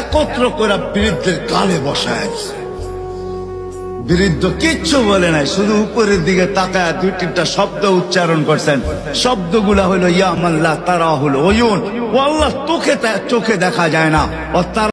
একত্র করে বৃদ্ধের কালে বসায় আছে বৃদ্ধ কিচ্ছু বলে নাই, শুধু উপরের দিকে তাকায় দুই তিনটা শব্দ উচ্চারণ করছেন। শব্দগুলা হলো ইয়ামাল্লাহ তারা হলো ওয়ুন। ও আল্লাহ, তোকে চোখে দেখা যায় না।